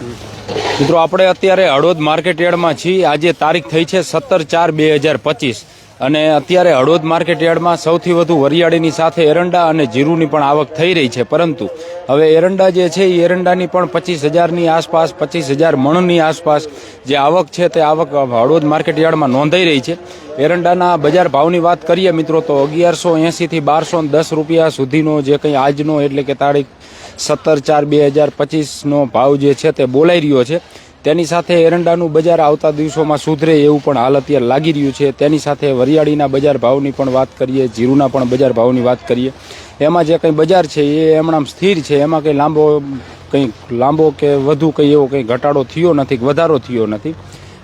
મિત્રો, આપણે અત્યારે હળવદ માર્કેટ યાર્ડમાં છીએ. આજે તારીખ થઈ છે સત્તર ચાર બે હજાર પચીસ. અને અત્યારે હળવદ માર્કેટ યાર્ડમાં સૌથી વધુ વરિયાળીની સાથે એરંડા અને જીરુની પણ આવક થઈ રહી છે. પરંતુ હવે એરંડા જે છે એ એરંડાની પણ પચીસ હજારની આસપાસ, પચીસ હજાર મણની આસપાસ જે આવક છે, તે આવક હળવદ માર્કેટ યાર્ડમાં નોંધાઈ રહી છે. એરંડાના બજાર ભાવની વાત કરીએ મિત્રો, તો અગિયારસો એંસીથી બારસો દસ રૂપિયા સુધીનો જે કંઈ આજનો, એટલે કે તારીખ સત્તર ચાર બે હજાર પચીસનો ભાવ જે છે તે બોલાઈ રહ્યો છે. તેની સાથે એરંડાનું બજાર આવતા દિવસોમાં સુધરે એવું પણ હાલ અત્યારે લાગી રહ્યું છે. તેની સાથે વરિયાળીના બજાર ભાવની પણ વાત કરીએ, જીરુના પણ બજાર ભાવની વાત કરીએ. એમાં જે કંઈ બજાર છે એ હમણાં સ્થિર છે. એમાં કંઈ લાંબો કંઈ લાંબો કે વધુ કંઈ એવો કંઈ ઘટાડો થયો નથી, વધારો થયો નથી.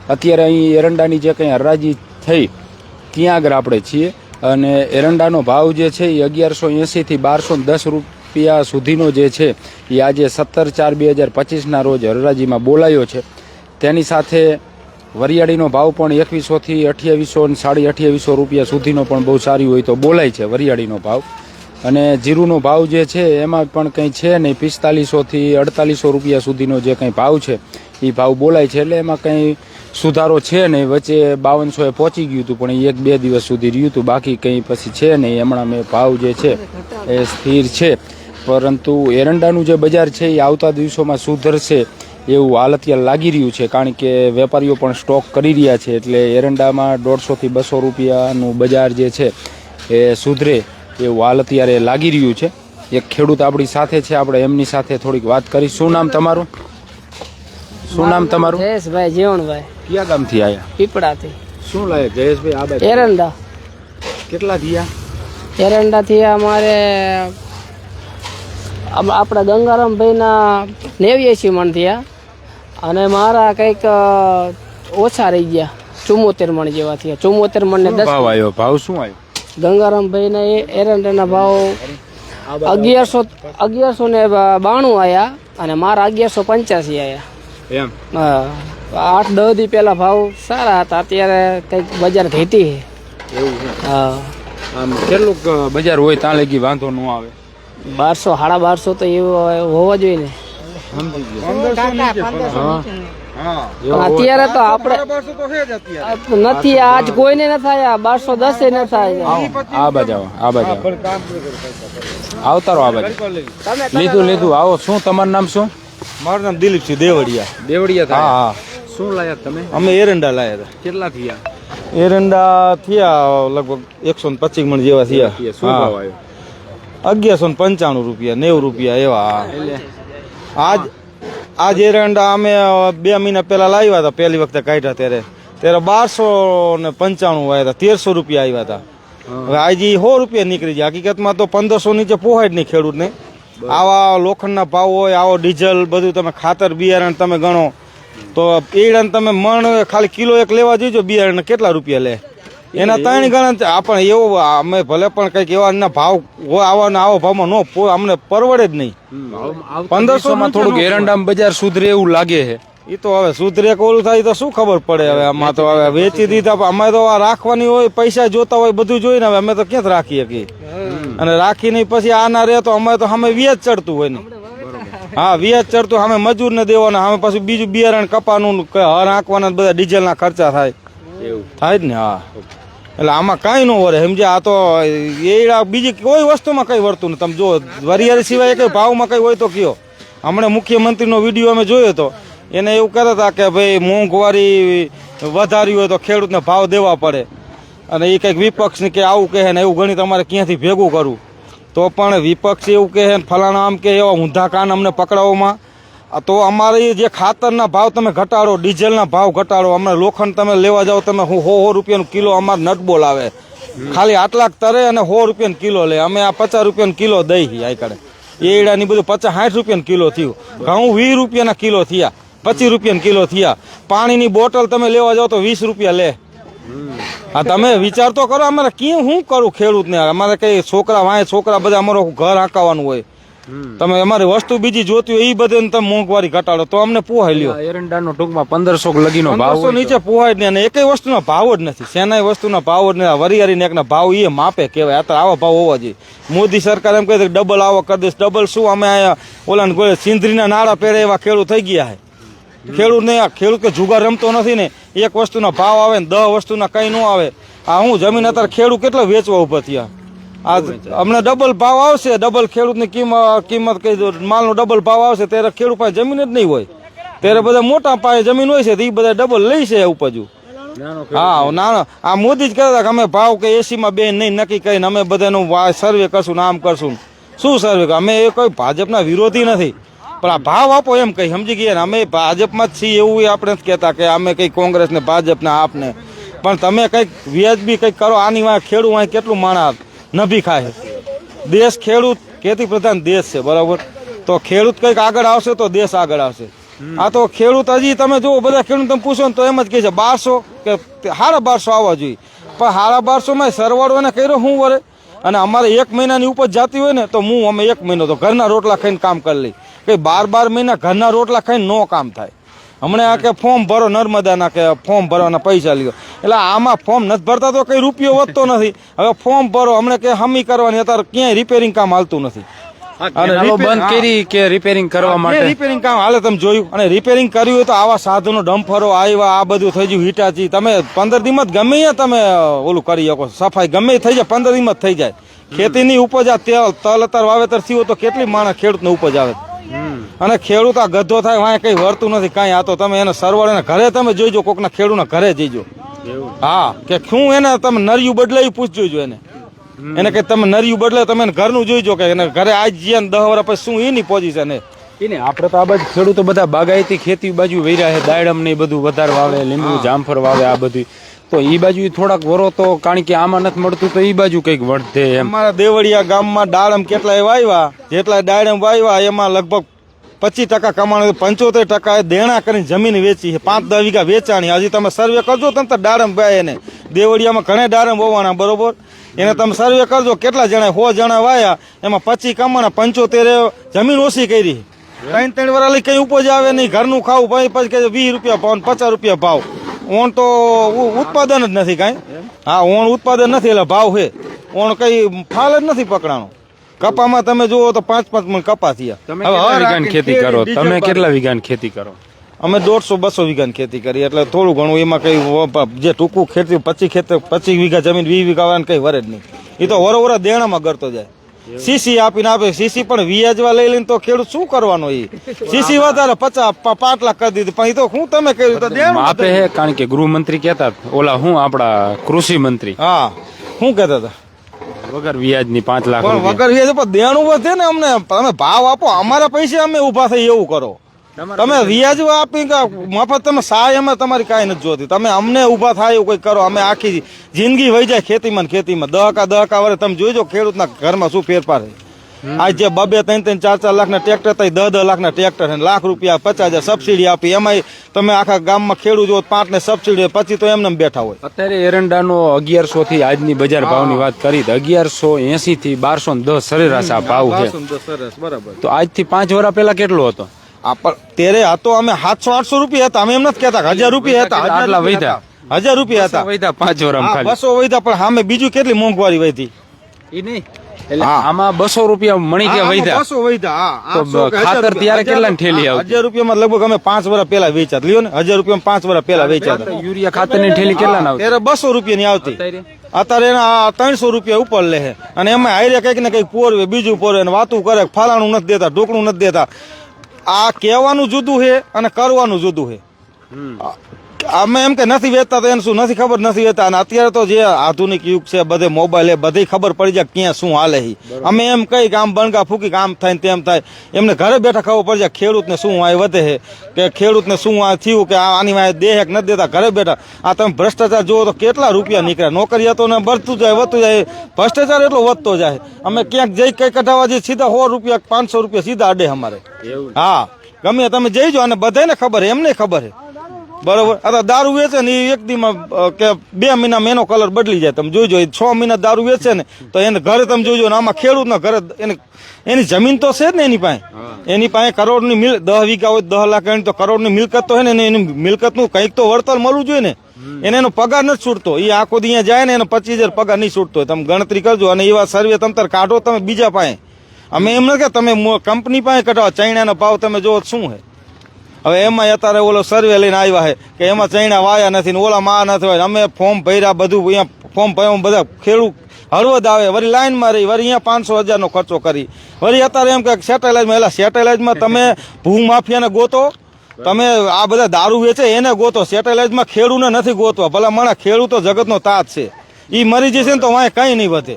અત્યારે અહીં એરંડાની જે કંઈ હરાજી થઈ, ત્યાં આગળ આપણે છીએ. અને એરંડાનો ભાવ જે છે એ અગિયારસો એંસીથી બારસો દસ રૂપિયા સુધીનો જે છે, એ આજે સત્તર ચાર બે હજાર પચીસના રોજ હરરાજીમાં બોલાયો છે. તેની સાથે વરિયાળીનો ભાવ પણ એકવીસોથી અઠ્યાવીસો અને સાડી અઠ્યાવીસો રૂપિયા સુધીનો પણ બહુ સારી હોય તો બોલાય છે વરિયાળીનો ભાવ. અને જીરુનો ભાવ જે છે, એમાં પણ કંઈ છે નહીં. પિસ્તાલીસોથી અડતાલીસો રૂપિયા સુધીનો જે કંઈ ભાવ છે, એ ભાવ બોલાય છે. એટલે એમાં કંઈ સુધારો છે નહીં. વચ્ચે બાવનસોએ પહોંચી ગયું હતું, પણ એક બે દિવસ સુધી રહ્યું હતું. બાકી કંઈ પછી છે નહીં. હમણાં મેં ભાવ જે છે, એ સ્થિર છે. પરંતુ એરંડાનું જે બજાર છે એ આવતા દિવસોમાં સુધરશે એવું હાલ અત્યારે લાગી રહ્યું છે કારણ કે વેપારીઓ પણ સ્ટોક કરી રહ્યા છે. એટલે એરંડામાં દોઢસોથી બસો રૂપિયાનું બજાર જે છે એ સુધરે એવું હાલ અત્યારે લાગી રહ્યું છે. એક ખેડૂત આપણી સાથે છે આપણે એમની સાથે થોડીક વાત કરી. શું નામ તમારું? શું નામ તમારું? જયેશભાઈ જીવણભાઈ. કયા ગામથી આવ્યા પીપળાથી. શું લાગે જયેશભાઈ આ એરંડા. કેટલા થયા એરંડાથી અમારે આપ- આપણા ગંગારામભાઈના નેવ્યાસી મણ થયા. અને મારા કંઈક ઓછા રહી ગયા. ચુમ્મોતેર મણ જેવા થયા. ચુમ્મોતેર મણ ને દસ ભાવ આવ્યો ભાવ શું આવ્યો ગંગારામભાઈના એ એરંડાના ભાવ અગિયારસો અગિયારસો ને બાણું આવ્યા અને મારા અગિયારસો પંચ્યાસી આવ્યા એમ? હા આઠ દસ દી પહેલા ભાવ સારા હતા. અત્યારે કંઈક બજાર ઘેટી હા. આમ કેટલુંક બજાર હોય ત્યાં લગી વાંધો ન આવે. બારસો સાડા બારસો તો એવું હોવા જોઈએ ને. અત્યારે તો આપણે નથી આજ કોઈને ન થાય બારસો દસ ન થાય. આ બાજુ આ બાજુ આવો. આવતારો આ બાજુ. લીધું લીધું. આવો શું તમારું નામ શું? મારું નામ દિલીપ છે દેવડિયા દેવડિયા હા હા. શું લાયા તમે? અમે એરંડા લાયા કેટલા થયા? એરંડા થયા લગભગ એકસો ને પચીસ મણ જેવા થયા. શું ભાવ આવ્યો? અગિયારસો ને પંચાણું રૂપિયા નેવું રૂપિયા એવા. આજ આજ એરંડા અમે બે મહિના પહેલા લાવ્યા હતા પહેલી વખતે કાઢ્યા ત્યારે. ત્યારે બારસો ને પંચાણું આવ્યા હતા તેરસો રૂપિયા આવ્યા હતા. હવે આજે સો રૂપિયા નીકળી જાય હકીકતમાં તો પંદરસો નીચે પોહાય જ નહીં ખેડૂતને. આવા લોખંડના ભાવ હોય આવો ડીઝલ બધું તમે ખાતર બિયારણ તમે ગણો. તો એડાને તમે મણ ખાલી કિલો એક લેવા જઈજો બિયારણ કેટલા રૂપિયા લે? એના ત્રણ ગણા આપણે એવો અમે ભલે પણ કંઈક એવા એના ભાવ હોય આવા આવો ભાવમાં નો પો- અમને પરવડે જ નહીં. પંદરસો માં થોડુંક એરંડામ બજાર સુધરે એવું લાગે છે. એ તો હવે સુધરે કોલું થાય તો શું ખબર પડે હવે આમાં તો હવે વેચી દીધા અમે તો આ રાખવાની હોય પૈસા જોતા હોય બધું જોઈને હવે અમે તો ક્યાં રાખી શકીએ? અને રાખીને પછી આ ના રહે તો અમે તો અમે વ્યાજ ચડતું હોય ને. હા વ્યાજ ચડતું અમે મજૂર ને દેવાના અમે પાછું બીજું બિયારણ કપાનું કે હર આંકવાના બધા ડીઝલના ખર્ચા થાય. એવું. થાય જ ને હા. એટલે આમાં કાંઈ ન વરે. સમજે આ તો એ બીજી કોઈ વસ્તુમાં કંઈ વર્તું નથી. તમે જો, વરિયાળી સિવાય કંઈ ભાવમાં કંઈ હોય તો કયો. હમણાં મુખ્યમંત્રીનો વીડિયો અમે જોયો હતો એને એવું કહેતા હતા કે ભાઈ મોંઘવારી વધારી હોય તો ખેડૂતને ભાવ દેવા પડે. અને એ કંઈક વિપક્ષને કે આવું કહે ને એવું ગણિત અમારે ક્યાંથી ભેગું કરવું તો પણ વિપક્ષ એવું કહે ને ફલાણા આમ કે એવા ઊંધા કાન અમને પકડાવવામાં. તો અમારે જે ખાતરના ભાવ તમે ઘટાડો ડીઝલના ભાવ ઘટાડો અમને લોખંડ તમે લેવા જાઓ તમે હું સો સો રૂપિયાનું કિલો અમારે નટબોલ આવે ખાલી આટલાક તરે અને સો રૂપિયાનું કિલો લે. અમે આ પચાસ રૂપિયાનું કિલો દઈ આઈકડે એડાની બધું પચાસ સાઠ રૂપિયાનું કિલો થયું. ઘઉં વીસ રૂપિયાના કિલો થયા પચીસ રૂપિયાનું કિલો થયા. પાણીની બોટલ તમે લેવા જાઓ તો વીસ રૂપિયા લે. હા તમે વિચાર તો કરો અમારે કેમ શું કરું ખેડૂતને? અમારે કઈ છોકરા વાય છોકરા બધા અમારો ઘર હાંકાવાનું હોય. તમે અમારી વસ્તુ બીજી જોતી હોય એ બધે તમે મોંઘવારી ઘટાડો તો અમને પોહાઈ લ્યો. એરંડાનો ટૂંકમાં પંદરસો લગીનો ભાવ નીચે પોહાય જ નહીં અને એકેય વસ્તુનો ભાવ જ નથી. સેનાય વસ્તુના ભાવ જ નહીં વરિયાળી એકના ભાવ એ માપે કહેવાય. અત્યારે આવા ભાવ હોવા જોઈએ. મોદી સરકાર એમ કહે છે ડબલ આવો કરી દઈશ. ડબલ શું? અમે અહીંયા ઓલા સિંધરીના નાળા પહેરે એવા ખેડૂત થઈ ગયા છે. ખેડૂતને આ ખેડૂત કે જુગાર રમતો નથી ને એક વસ્તુના ભાવ આવે ને દહ વસ્તુના કઈ ન આવે. આ હું જમીન અત્યારે ખેડૂત કેટલા વેચવા ઊભા થયા? આ અમને ડબલ ભાવ આવશે. ડબલ ખેડૂતની કિંમત કિંમત કઈ દો માલનો ડબલ ભાવ આવશે ત્યારે ખેડૂત પાસે જમીન જ નહીં હોય. ત્યારે બધા મોટા પાયે જમીન હોય છે તો એ બધા ડબલ લઈ છે ઉપજુ. હા ના ના આ મોદી જ કહેતા હતા કે અમે ભાવ કે એસી માં બેન નહીં નક્કી કરીને અમે બધાનું સર્વે કરશું આમ કરશું શું સર્વે અમે એ કોઈ ભાજપના વિરોધી નથી. પણ આ ભાવ આપો એમ કઈ સમજી ગયા ને? અમે ભાજપમાં જ છીએ એવું આપણે જ કહેતા કે અમે કઈ કોંગ્રેસ ને ભાજપ ને આપને. પણ તમે કંઈક વ્યાજબી કંઈક કરો આની વાંહે ખેડૂત વાંહે કેટલું માણા નભી ખાય. દેશ ખેડૂત ખેતી પ્રધાન દેશ છે બરાબર? તો ખેડૂત કંઈક આગળ આવશે તો દેશ આગળ આવશે. આ તો ખેડૂત હજી તમે જુઓ બધા ખેડૂત તમે પૂછો ને તો એમ જ કહે છે બારસો કે હારા બારસો આવવા જોઈએ. પણ હારા બારસોમાં સરવાળોને સરવાળો એને કર્યો હું વરે? અને અમારે એક મહિનાની ઉપજ જાતી હોય ને તો હું અમે એક મહિનો તો ઘરના રોટલા ખાઈને કામ કરી લઈ. કે બાર બાર મહિના ઘરના રોટલા ખાઈને નો કામ થાય. હમણાં આ કે ફોર્મ ભરો નર્મદાના કે ફોર્મ ભરવાના પૈસા લ્યો એટલે આમાં ફોર્મ નથી ભરતા તો કઈ રૂપિયો વધતો નથી. હવે ફોર્મ ભરો હમણાં કે હમી કરવાની અત્યારે ક્યાંય રિપેરિંગ કામ હાલતું નથી. બંધ કરી કે રિપેરિંગ કરવા માટે? રિપેરિંગ કામ હાલે તમે જોયું? અને રિપેરિંગ કર્યું તો આવા સાધનો ડમ્ફરો આવ્યા આ બધું થઈ ગયું હિટાચી. તમે પંદર જ ગમે તમે ઓલું કરી શકો. સફાઈ ગમે થઈ જાય પંદર દીમાં થઈ જાય. ખેતીની ઉપજ આ તેલ તલ અત્યારે વાવેતર થયું તો કેટલી માણસ ખેડૂતને ઉપજ આવે? અને ખેડૂત આ ગધો થાય વાંય કઈ વળતું નથી કાંઈ આ તો તમે એને સરવાળે ઘરે તમે જોઈજો કોકના ખેડૂતના ઘરે જઈજો. હા કે શું એને તમે નરિયું બદલાયું પૂછજો જો એને. એને કે તમે નરિયું બદલે તમે ઘરનું જોઈજો કે એને ઘરે આજ જઈએ ને દહ વર્ષ પછી શું એની પોઝિશન એ. એને આપણે તો આ બાજુ ખેડૂતો બધા બાગાયતી ખેતી બાજુ વેર્યા છે દાડમ ને બધું વધારે વાવે લીંબુ જામફળ વાવે આ બધું. તો એ બાજુ થોડાક વરો તો કારણ કે આમાં નથી મળતું તો એ બાજુ કંઈક વધે એમ. અમારા દેવળિયા ગામમાં દાડમ કેટલાય વાવ્યા જેટલા દાડમ વાવ્યા એમાં લગભગ પચીસ ટકા કમાણી પંચોતેર ટકા દેણા કરીને જમીન વેચી છે. પાંચ દસ વીઘા વેચાણી. હજી તમે સર્વે કરજો તમે તો ડારમ ભાઈ એને. દેવળિયામાં ઘણા ડારમ હોવાના બરોબર? એને તમે સર્વે કરજો કેટલા જણા, સો જણા વાયા, એમાં પચીસ કમાણા, પંચોતેર જમીન ઓછી કરી. ત્રણ ત્રણ વાળા લઈ કઈ ઉપજ આવે નહીં. ઘરનું ખાવું ભાઈ, પછી કે વીસ રૂપિયા ભાવ પચાસ રૂપિયા ભાવ. ઓણ તો ઉત્પાદન જ નથી કાંઈ. હા, ઓણ ઉત્પાદન નથી એટલે ભાવ છે. ઓણ કઈ ફાલ જ નથી પકડાણો. કપામાં તમે જુઓ તો પાંચ પાંચ મણ કપા થયા. તમે ખેતી કરો તમે કેટલા વીઘાની ખેતી કરો? અમે દોઢસો બસો વીઘાની ખેતી કરી એટલે થોડું ઘણું એમાં કઈ જે ટૂંકું ખેતી પચીસ ખેતર પચીસ વીઘા જમીન વીસ વીઘા વાળાને કઈ વરે જ નહીં. એ તો વરોવરા દેણામાં કરતો જાય. સીસી આપીને આપે સીસી પણ વ્યાજવા લઈ લઈને તો ખેડૂત શું કરવાનો એ સીસી વધારે પચાસ પાટલા પાંચ લાખ કરી દીધી પણ એ તો હું તમે કર્યું તો આપે હે કારણ કે ગૃહમંત્રી કહેતા હતા, ઓલા હું આપણા કૃષિ મંત્રી હા શું કહેતા હતા. વગર વ્યાજની પાંચ લાખ પણ વગર વ્યાજ પણ દેણું વધે ને અમને. તમે ભાવ આપો અમારા પૈસે અમે ઊભા થઈ એવું કરો. તમે વ્યાજ આપી મફત તમે સહાય અમે તમારી કાંઈ નથી જોતી. તમે અમને ઊભા થાય એવું કઈ કરો. અમે આખી જિંદગી વહી જાય ખેતીમાં ખેતીમાં. દહકા દહકા વરે તમે જોઈજો ખેડૂતના ઘરમાં શું ફેરફાર છે. આજ જે બબે ત્રણ ત્રણ ચાર ચાર લાખના ટ્રેક્ટર થાય દસ દસ લાખના ટ્રેક્ટર છે. લાખ રૂપિયા પચાસ હજાર સબસિડી આપી. એમાંય તમે આખા ગામમાં ખેડૂત જો પાંચ ને સબસિડી પછી તો એમને બેઠા હોય. અત્યારે એરંડાનો અગિયારસો થી આજની બજાર ભાવની વાત કરી તો અગિયારસો એસી થી બારસો ને દસ સરેરાશ આ ભાવ છે. તો આજથી પાંચ વર્ષ પહેલા કેટલો હતો? ત્યારે તેરે હતો અમે સાતસો આઠસો રૂપિયા હતા. અમે એમ નથી કેતા હજાર રૂપિયા હતા આટલા રૂપિયા હજાર રૂપિયા હતા. વૈધા પાંચ વર્ષ બસો વૈધા પણ સામે બીજું કેટલી મોંઘવારી વધી? એ નહીં. એટલે આમાં બસો રૂપિયા મણી ગયા વૈધા બસો વૈધા તો ખાતર ત્યારે કેટલા ઠેલી આવતી? હજાર રૂપિયામાં લગભગ અમે પાંચ વર્ષ પહેલા વેચાત. લ્યો ને હજાર રૂપિયામાં પાંચ વર્ષ પહેલા વેચાત યુરિયા ખાતરની ઠેલી કેટલા ના ત્યારે બસો રૂપિયાની આવતી. અત્યારે? એના ત્રણસો રૂપિયા ઉપર લે અને એમાં હારે કંઈક ને કંઈક પોરવે બીજું પોરવે અને વાતું કરે ફલાણું નથી દેતા ઢોકણું નથી દેતા. આ કહેવાનું જુદું છે અને કરવાનું જુદું છે. અમે એમ કે નથી વેચતા તો એને શું નથી ખબર નથી વેચતા. અને અત્યારે તો જે આધુનિક યુગ છે બધે મોબાઈલ એ બધી ખબર પડી જાય ક્યાં શું હાલે અમે એમ કઈ કે આમ બણગા ફૂકી કામ થાય ને તેમ થાય. એમને ઘરે બેઠા ખબર પડી જાય ખેડૂતને શું આ વધે છે કે ખેડૂતને શું આ થયું કે આ આની વાંહે દેહ કે નથી દેતા. ઘરે બેઠા. આ તમે ભ્રષ્ટાચાર જુઓ તો કેટલા રૂપિયા નીકળ્યા. હતો ને વધતું જાય વધતું જાય. ભ્રષ્ટાચાર એટલો વધતો જાય. અમે ક્યાંક જઈ કઈ કઢાવવા જઈએ સીધા સો રૂપિયા પાંચસો રૂપિયા સીધા અડે અમારે. હા. ગમે તમે જઈજો અને બધાને ખબર એમને ખબર છે બરોબર? અત્યારે દારૂ વેચે ને એ એક દીમાં કે બે મહિનામાં એનો કલર બદલી જાય. તમે જોઈજો છ મહિના દારૂ વેચે ને તો એને ઘરે તમે જોઈજો ને આમાં ખેડૂતના ઘરે એને એની જમીન તો છે જ ને એની પાસે. એની પાસે કરોડની મિલ દસ વીઘા હોય દસ લાખ એની તો કરોડની મિલકત તો છે ને એને મિલકતનું કંઈક તો વળતર મળવું જોઈએ ને. એને એનો પગાર નથી છૂટતો. એ આખો દી અહીંયા જાય ને એનો પચીસ હજાર પગાર નહીં છૂટતો હોય. તમે ગણતરી કરજો અને એવા સર્વે તમે તાર કાઢો તમે બીજા પાસે. અમે એમ નથી કે તમે કંપની પાસે કઢાવો ચાઇનાનો ભાવ તમે જોવો શું છે હવે એમાં અત્યારે ઓલો સર્વે લઈને આવ્યા છે કે એમાં ચૈણા વાયા નથી ને ઓલા માં નથી હોય અમે ફોર્મ ભર્યા બધું અહીંયા ફોર્મ ભર્યા બધા ખેડૂત હળવદ આવે. વળી લાઈનમાં રહી વળી અહીંયા પાંચસો હજારનો ખર્ચો કરી. વળી અત્યારે એમ કે સેટેલાઇટમાં એલા સેટેલાઇટમાં તમે ભૂ માફિયાને ગોતો. તમે આ બધા દારૂ વેચે એને ગોતો. સેટેલાઇટમાં ખેડૂને નથી ગોતવા. ભલા મને ખેડૂતો જગતનો તાત છે. એ મરી જશે ને તો વાંય કંઈ નહીં વધે.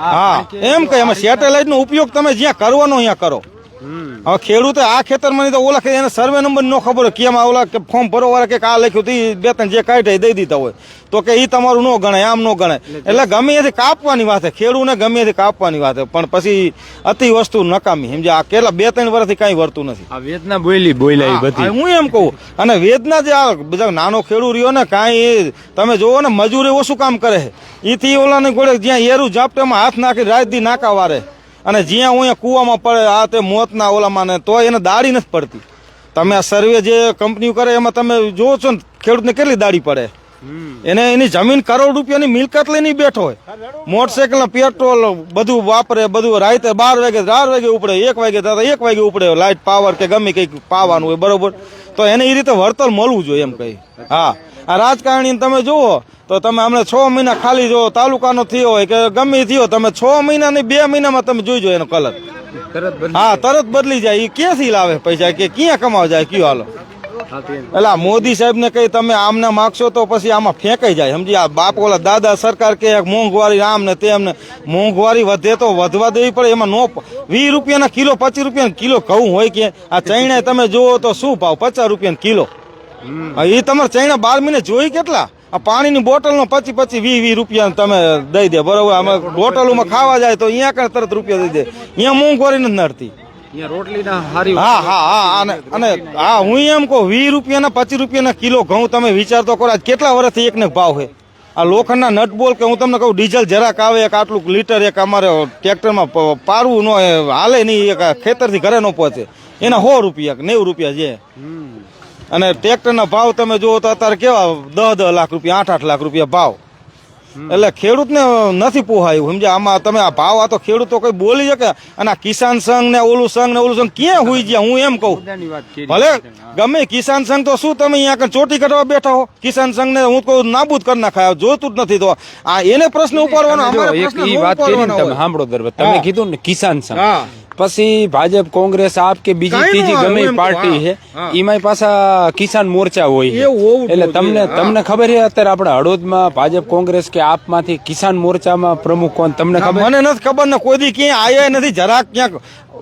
હા એમ કે એમાં સેટેલાઇટનો ઉપયોગ તમે જ્યાં કરવાનો અહીંયા કરો. હવે ખેડૂત આ ખેતરમાં તો ઓલા એને સર્વે નંબર નો ખબર હોય કેમ ઓલા કે ફોર્મ ભરો વાળા કે આ લખ્યું તો બે ત્રણ જે કાઢે દઈ દીધા હોય. તો કે એ તમારું નો ગણાય આમ નો ગણાય. એટલે ગમે એથી કાપવાની વાત ખેડૂને ગમે એથી કાપવાની વાત પણ પછી અતિ વસ્તુ નકામી. સમજે આ કેટલા બે ત્રણ વર્ષથી કાંઈ વર્તું નથી. આ વેદના બોલી બોલાય બધી. હું એમ કહું. અને વેદના જે આ બધા નાનો ખેડૂત રહ્યો ને કાંઈ તમે જોવો ને મજૂરી ઓછું કામ કરે એથી ઈથી ઓલાને ગોળે જ્યાં એરું ઝાપટામાં હાથ નાખી રાત દી નાકા વારે. અને જ્યાં હું કૂવામાં પડે, આ તે મોતના ઓલામાં ને તો એને દાડી નથી પડતી. તમે આ સર્વે જે કંપનીઓ કરે, એમાં તમે જોવો છો ને, ખેડૂતને કેટલી દાડી પડે? એને એની જમીન કરોડ રૂપિયાની મિલકત લઈને બેઠો હોય. મોટરસાયકલ પેટ્રોલ બધું વાપરે બધું રાતે બાર વાગે ચાર વાગે ઉપડે એક વાગે દાદા એક વાગે ઉપડે. લાઇટ પાવર કે ગમે કંઈક પાવાનું હોય બરોબર? તો એને એ રીતે વળતર મળવું જોઈએ એમ કહી હા. આ રાજકારણી તમે જુઓ તો તમે હમણાં છ મહિના ખાલી જો તાલુકાનો થયો હોય કે ગમે થયો તમે છ મહિના ની બે મહિનામાં તમે જોઈજો એનો કલર હા તરત બદલી જાય. એ ક્યાંથી લાવે પૈસા? કે ક્યાં કમાવા જાય? કયો હાલો? એટલે મોદી સાહેબ ને કઈ તમે આમને માગશો તો પછી આમાં ફેંકાઈ જાય. સમજી, આ બાપ ઓલા દાદા સરકાર કે મોંઘવારી આમ ને તેમ ને મોંઘવારી વધે તો વધવા દેવી પડે. એમાં નો વીસ રૂપિયાના કિલો, પચીસ રૂપિયાના કિલો ઘઉં હોય કે, આ ચૈણા તમે જુઓ તો શું ભાવ? પચાસ રૂપિયાના કિલો. એ તમારે ચૈણા બાર મહિને જોઈ કેટલા? આ પાણીની બોટલનો પચી પચી વીસ વીસ રૂપિયા તમે દઈ દે. બરોબર? અમે બોટલોમાં ખાવા જાય તો અહીંયા કણ તરત રૂપિયા દઈ દે. અહીંયા મોંઘવારી નથી નડતી. હા હા હા અને અને હા હું એમ કહું વીસ રૂપિયાના પચીસ રૂપિયાના કિલો ઘઉં તમે વિચાર તો કરો આજ કેટલા વર્ષથી એકને ભાવ છે? આ લોખંડના નટ બોલ કે હું તમને કહું ડીઝલ જરાક આવે એક આટલું લીટર એક અમારે ટ્રેક્ટરમાં પારવું ન હાલે નહીં એક ખેતરથી ઘરે ન પહોંચે. એના સો રૂપિયા નેવું રૂપિયા છે. અને ટ્રેક્ટરના ભાવ તમે જુઓ તો અત્યારે કેવા દસ દસ લાખ રૂપિયા આઠ આઠ લાખ રૂપિયા ભાવ. એટલે ખેડૂતને નથી પોહાયું સમજે આમાં તમે આ ભાવ આ તો ખેડૂતો કઈ બોલી શકે? અને આ કિસાન સંઘ ને ઓલું સંઘ ને ઓલું સંઘ ક્યાં હુઈ ગયા? હું એમ કહું. ભલે ગમે કિસાન સંઘ તો શું તમે અહીંયા આગળ ચોટી કરવા બેઠા હો? કિસાન સંઘ ને હું કહું નાબૂદ કરી નાખાય જોતું જ નથી તો. આ એને પ્રશ્ન ઉપાડવાનો અમારે પ્રશ્ન. સાંભળો તમે કીધું ને કિસાન સંઘ. પછી ભાજપ કોંગ્રેસ આપ કે બીજી ત્રીજી ગમે એમ પાર્ટી છે હા. પાછા કિસાન મોરચા હોય એટલે તમને તમને ખબર છે અત્યારે આપણે હળોદમાં ભાજપ કોંગ્રેસ કે આપમાંથી કિસાન મોરચામાં પ્રમુખ કોણ? તમને ખબર? મને નથી ખબર ને કોઈ દી ક્યાંય આયા નથી જરાક ક્યાંક.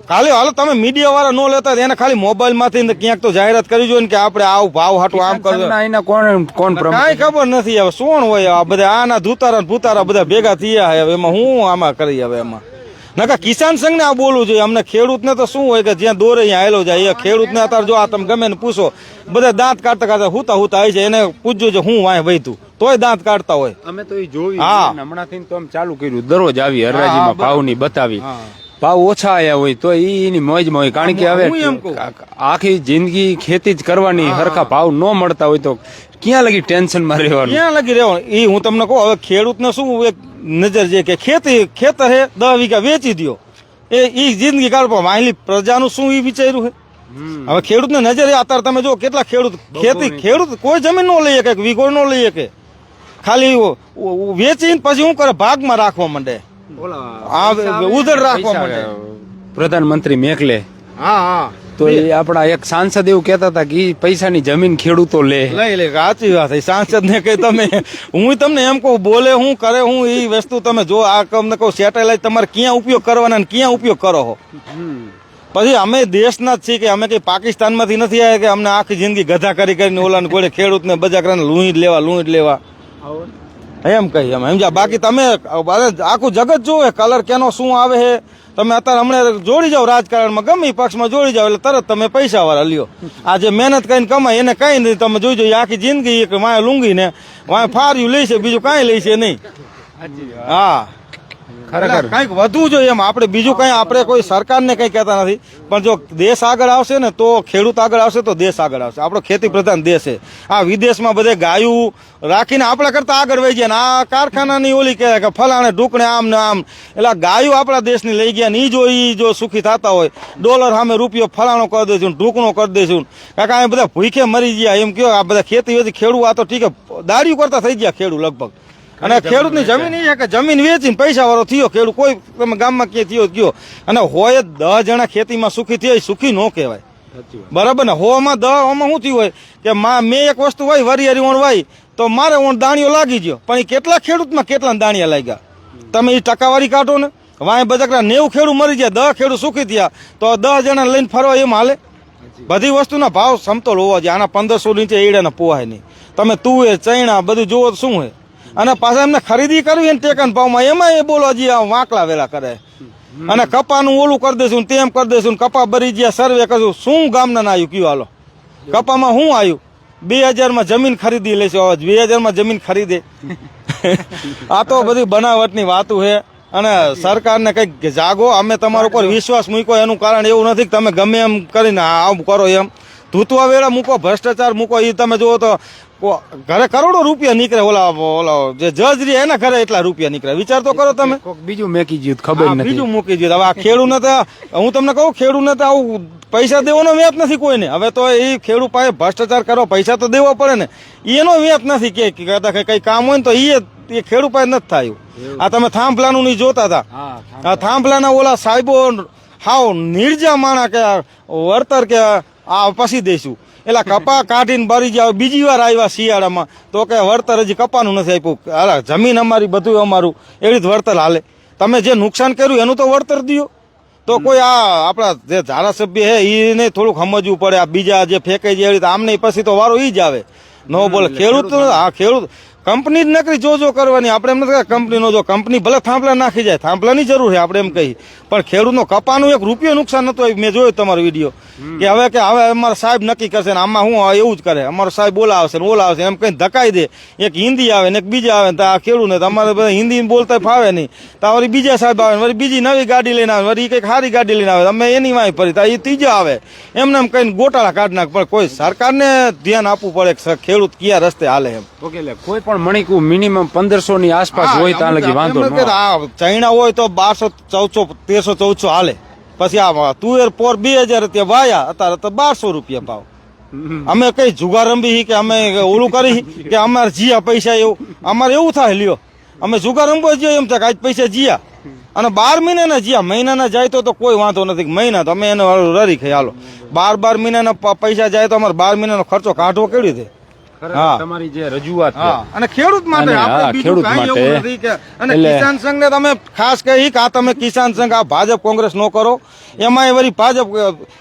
ખાલી હાલો તમે મીડિયા વાળા નો લેતા એને ખાલી મોબાઈલમાંથી ક્યાંક તો જાહેરાત કરી જોઈએ કે આપણે આવું ભાવ હાટું આમ એના કોણ કોણ પ્રમુખ? કાંઈ ખબર નથી હવે શું હોય આ બધા આના ધૂતારા ભૂતારા બધા ભેગા થયા હવે એમાં હું આમાં કરી હવે એમાં. નકા કિસાન સંઘ ને આ બોલવું જોઈએ. અમને ખેડૂતને તો શું હોય કે જ્યાં દોરે અહીંયા આવેલો જાય. એ ખેડૂતને અત્યારે જો આ તમે ગમે ને પૂછો બધા દાંત કાઢતા કાઢતા હુતા હુતા આવી છે. એને પૂછજો છે હું વાંય વૈતું? તોય દાંત કાઢતા હોય. અમે તો એ જોયું. હમણાંથી તો આમ ચાલુ કર્યું. દરરોજ આવી હરરાજીમાં ભાવ ભાવની બતાવી. ભાવ ઓછા આયા હોય તો એની મોજમાં હોય. કારણ કે હવે આખી જિંદગી ખેતી જ કરવાની હરખા ભાવ ન મળતા હોય તો ક્યાં લગી ટેન્શનમાં રહેવાનું? ક્યાં લગી રહેવાનું? એ હું તમને કહું હવે ખેડૂતને શું એક નજર છે કે ખેતી ખેતર હે દસ વીઘા વેચી દ્યો. એ ઈ જિંદગી કાઢવા માહિલી પ્રજાનું શું એ વિચાર્યું છે હવે ખેડૂતને નજર અત્યારે તમે જો કેટલા ખેડૂત ખેતી ખેડૂત કોઈ જમીન નો લઈ શકે વીઘો નો લઈ શકે. ખાલી વેચીને પછી શું કરે? ભાગમાં રાખવા માંડે. ઉધર રાખવા માંડે. પ્રધાનમંત્રી મેકલે હા હા. તો એ આપણા એક સાંસદ એવું કહેતા હતા કે પૈસાની જમીન ખેડૂતો લે. લઈ લે સાચી વાત સાંસદ ને કઈ તમે હું તમને એમ કહું બોલે હું કરે હું એ વસ્તુ તમે જો આ તમને કહું સેટેલાઇટ તમારે ક્યાં ઉપયોગ કરવાના ક્યાં ઉપયોગ કરો હો? પછી અમે દેશના જ છીએ કે અમે કઈ પાકિસ્તાનમાંથી નથી આવ્યા કે અમને આખી જિંદગી ગધા કરી કરીને ઓલા ગોળે ખેડૂતને બજા કરીને જ લેવા જ લેવા. એમ કહી એમ. સમજ્યા? બાકી તમે આખું જગત જોવે કલર કેનો શું આવે છે. તમે અત્યારે હમણાં જોડી જાઓ રાજકારણમાં ગમે પક્ષમાં જોડી જાઓ એટલે તરત તમે પૈસા વાળા લ્યો. આ જે મહેનત કરીને કમાય એને કઈ નહીં તમે જોઈજો જોઈએ આખી જિંદગી એક વાય લુંગી ને વાય ફાર્યું લે છે બીજું કાંઈ લે છે નહીં. હા. ખરેખર. કંઈક વધુ જોઈએ એમ. આપણે બીજું કંઈ, આપણે કોઈ સરકારને કંઈ કહેતા નથી. પણ જો દેશ આગળ આવશે ને, તો ખેડૂત આગળ આવશે, તો દેશ આગળ આવશે. આપણો ખેતી પ્રધાન દેશ છે. આ વિદેશમાં બધે ગાયું રાખીને આપણા કરતા આગળ વહી ગયા ને, આ કારખાનાની ઓલી કહે કે ફલાણે ઢૂકણે આમ ને આમ. એટલે ગાયું આપણા દેશની લઈ ગયા ને એ જો એ જો સુખી થતા હોય. ડોલર સામે રૂપિયો ફલાણો કરી દઈશું ઢૂકણો કરી દઈશું કાકા આ બધા ભૂખે મરી ગયા. એમ કયો, આ બધા ખેતી વેતી ખેડૂત, આ તો ઠીક છે. દાડિયું કરતા થઈ ગયા ખેડૂત લગભગ. અને ખેડૂતની જમીન એ છે કે જમીન વેચીને પૈસા વાળો થયો ખેડૂત કોઈ તમે ગામમાં ક્યાંય થયો ગયો. અને હોય દસ જણા ખેતીમાં સુખી થયા સુખી ન કહેવાય. બરાબર ને? હોમાં દહ હોમાં શું થયું હોય? કે માં મેં એક વસ્તુ હોય વરિયારી ઓણ વાય તો મારે ઓણ દાણીઓ લાગી ગયો. પણ એ કેટલા ખેડૂતમાં કેટલા દાણિયા લાગ્યા? તમે એ ટકાવારી કાઢો ને. વાય બજકરા નેવું ખેડૂત મરી ગયા દહ ખેડૂત સુખી થયા. તો દસ જણા લઈને ફરવા એમ હાલે? બધી વસ્તુના ભાવ સમતોલ હોવા જોઈએ. આના પંદરસો નીચે એડાના પોહાય નહીં. તમે તુવેર ચૈણા બધું જુઓ તો શું હોય? અને પાછા એમને ખરીદી કરવી ને ટેકન ભાવમાં એમાં એ બોલો હજી આ વાંકલા વેલા કરે. અને કપાનું ઓલું કરી દઈશું ને તેમ કરી દઈશું ને કપા ભરી ગયા સર્વે કરશું. શું ગામના આવ્યું કયું હાલો. કપામાં શું આવ્યું બે હજારમાં જમીન ખરીદી લેશો બે હજારમાં જમીન ખરીદે. આ તો બધી બનાવટની વાતું છે. અને સરકારને કંઈક જાગો. અમે તમારા ઉપર વિશ્વાસ મૂક્યો. એનું કારણ એવું નથી કે તમે ગમે એમ કરીને આમ કરો એમ. ધૂતવા વેળા મૂકો ભ્રષ્ટાચાર મૂકો. એ તમે જુઓ તો ઘરે કરોડો રૂપિયા નીકળે ઓલા ઓલા જે જજ રે એના ઘરે એટલા રૂપિયા નીકળે. વિચાર તો કરો તમે. બીજું મેકી ગયું ખબર નથી. બીજું મૂકી દીધું હવે આ ખેડૂને તો હું તમને કહું ખેડૂને તો આવું પૈસા દેવાનો વેપ નથી કોઈને. હવે તો એ ખેડૂત પાસે ભ્રષ્ટાચાર કરો પૈસા તો દેવો પડે ને. એનો વેપ નથી કે કદાચ કઈ કામ હોય ને તો એ એ ખેડૂત પાસે નથી થયું. આ તમે થાંભલાનું નહીં જોતા હતા. આ થાંભલાના ઓલા સાહેબો હાવ નિર્જા માણા કે વળતર કે આ પછી દઈશું. એટલે કપા કાઢીને ભરી જાવ બીજી વાર આવ્યા શિયાળામાં. તો કે વળતર હજી કપાનું નથી આપ્યું. અરે જમીન અમારી બધું અમારું. એવી જ વળતર હાલે. તમે જે નુકસાન કર્યું એનું તો વળતર દો તો કોઈ આ આપણા જે ધારાસભ્ય છે એને થોડુંક સમજવું પડે. આ બીજા જે ફેંકાઈ જાય આમને પછી તો વારો ઈ જ આવે. નો બોલે. ખેડૂત હા ખેડૂત કંપની જ નકરી જો જો કરવાની. આપણે એમ નથી કંપનીનો જો કંપની ભલે થાંભલા નાખી જાય થાંભલાની જરૂર છે આપણે એમ કહી પણ ખેડૂતનો કપાનું એક રૂપિયો નુકસાન નતો આવ્યું. મેં જોયો તમારો વીડિયો. કે હવે કે હવે અમારા સાહેબ નક્કી કરશે ને આમાં હું એવું જ કરે. અમારો સાહેબ બોલાવશે ને બોલાવશે એમ કઈ ધકાઈ દે. એક હિન્દી આવે ને એક બીજા આવે ને તો આ ખેડૂત ને તમારે બધા હિન્દી બોલતા ફાવે નહીં. તો વળી બીજા સાહેબ આવે વળી બીજી નવી ગાડી લઈને આવે વળી કંઈક સારી ગાડી લઈને આવે. અમે એની વાંહી ફરી. તો એ ત્રીજા આવે. એમને એમ કઈ ગોટાળા કાઢ નાખ. પણ કોઈ સરકારને ધ્યાન આપવું પડે કે ખેડૂત કયા રસ્તે હાલે એમ. ઓકે કોઈ પણ મણિકુ મિનિમમ પંદરસો ની આસપાસ હોય ત્યાં લગી વાંધો ન આવે. આ ચૈણા હોય તો બારસો ચૌદસો તેરસો ચૌદસો હાલે. પછી આ તુવેર પોર બે હજાર ત્યાં વાયા અત્યારે તો બારસો રૂપિયા ભાવ. અમે કઈ જુગાર રમી કે અમે ઓલું કરી કે અમારે જીયા પૈસા એવું? અમારે એવું થાય લ્યો. અમે જુગાર રમવા જઈએ એમ થાય આજ પૈસા જીયા. અને બાર મહિનાના જીયા. મહિનાના જાય તો કોઈ વાંધો નથી મહિના તો અમે એને રરી ખાઈ હાલો. બાર બાર મહિનાના પૈસા જાય તો અમારે બાર મહિનાનો ખર્ચો કાઢવો કેવી રીતે. તમારી જે રજૂઆત અને ખેડૂત માટે આપણે બીજું કાંઈ એવું નથી કે અને કિસાન સંઘને તમે ખાસ કહી કે આ તમે કિસાન સંઘ આ ભાજપ કોંગ્રેસ નો કરો. એમાં વળી ભાજપ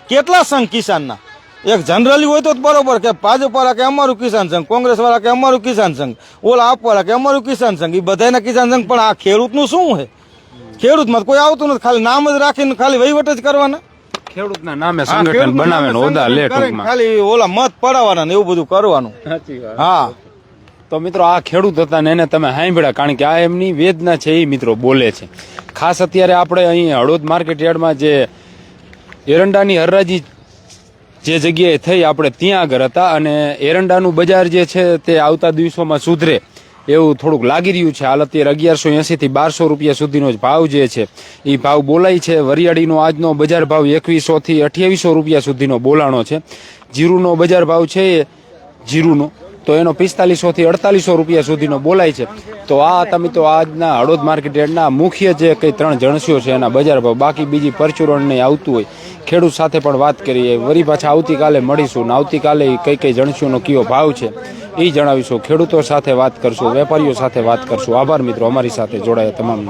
કેટલા સંઘ કિસાનના? એક જનરલી હોય તો બરોબર કે ભાજપ વાળા કે અમારું કિસાન સંઘ કોંગ્રેસ વાળા કે અમારું કિસાન સંઘ ઓલા આપ વાળા કે અમારું કિસાન સંઘ એ બધાના કિસાન સંઘ પણ આ ખેડૂતનું શું છે ખેડૂતમાં કોઈ આવતું નથી ખાલી નામ જ રાખીને ખાલી વહીવટ જ કરવાના. ખેડૂતના નામે સંગઠન બનાવે ને લે ખાલી ઓલા મત પડાવવાના ને એવું બધું કરવાનું. હા. તો મિત્રો આ ખેડૂત હતા ને એને તમે સાંભળ્યા કારણ કે આ એમની વેદના છે એ મિત્રો બોલે છે. ખાસ અત્યારે આપણે અહીં હળોદ માર્કેટ યાર્ડમાં જે એરંડાની હરરાજી જે જગ્યાએ થઈ આપણે ત્યાં આગળ હતા અને એરંડાનું બજાર જે છે તે આવતા દિવસોમાં સુધરે. એવું થોડુંક લાગી રહ્યું છે. હાલ અત્યારે અગિયારસો એંસી થી બારસો રૂપિયા સુધીનો જ ભાવ જે છે એ ભાવ બોલાય છે. વરિયાળીનો આજનો બજાર ભાવ એકવીસો થી અઠ્યાવીસો રૂપિયા સુધીનો બોલાણો છે. જીરુનો બજાર ભાવ છે એ જીરુનો. તો એનો પિસ્તાલીસો થી અડતાલીસો રૂપિયા સુધીનો બોલાય છે. તો આ તમે તો આજના હળોદ માર્કેટ મુખ્ય જે કંઈ ત્રણ જણસીઓ છે એના બજાર ભાવ, બાકી બીજી પરચુરણ નહીં આવતું હોય. ખેડૂત સાથે પણ વાત કરીએ વરી પાછા આવતીકાલે મળીશું ને આવતીકાલે કઈ કઈ જણસીઓનો કયો ભાવ છે એ જણાવીશું. ખેડૂતો સાથે વાત કરશું, વેપારીઓ સાથે વાત કરશું. આભાર મિત્રો, અમારી સાથે જોડાયા તમામ.